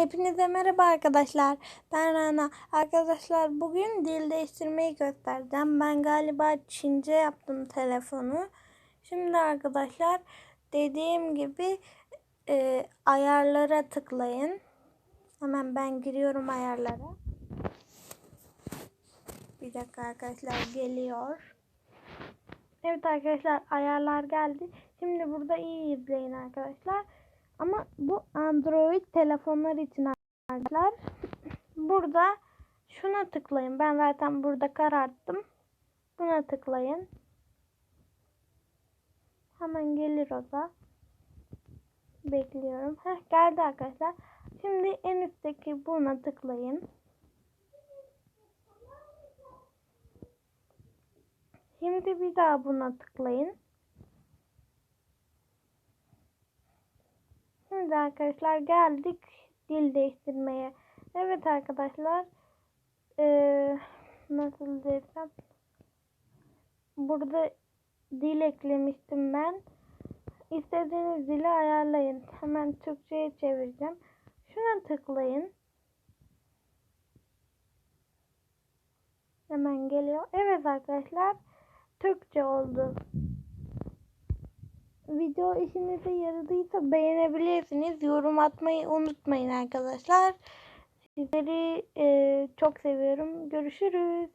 Hepinize merhaba arkadaşlar. Ben Rana. Arkadaşlar bugün dil değiştirmeyi göstereceğim. Ben galiba Çince yaptım telefonu. Şimdi arkadaşlar dediğim gibi e, ayarlara tıklayın. Hemen ben giriyorum ayarlara. Bir dakika arkadaşlar geliyor. Evet arkadaşlar ayarlar geldi. Şimdi burada iyi izleyin arkadaşlar. Ama bu Android telefonlar için arkadaşlar. Burada şuna tıklayın. Ben zaten burada kararttım. Buna tıklayın. Hemen gelir o da. Bekliyorum. Heh, geldi arkadaşlar. Şimdi en üstteki buna tıklayın. Şimdi bir daha buna tıklayın. Şimdi arkadaşlar geldik dil değiştirmeye. Evet arkadaşlar. Ee, nasıl desem. Burada dil eklemiştim ben. İstediğiniz dili ayarlayın. Hemen Türkçe'ye çevireceğim. Şuna tıklayın. Hemen geliyor. Evet arkadaşlar. Türkçe oldu. Video işinize yaradıysa beğenebilirsiniz. Yorum atmayı unutmayın arkadaşlar. Sizleri e, çok seviyorum. Görüşürüz.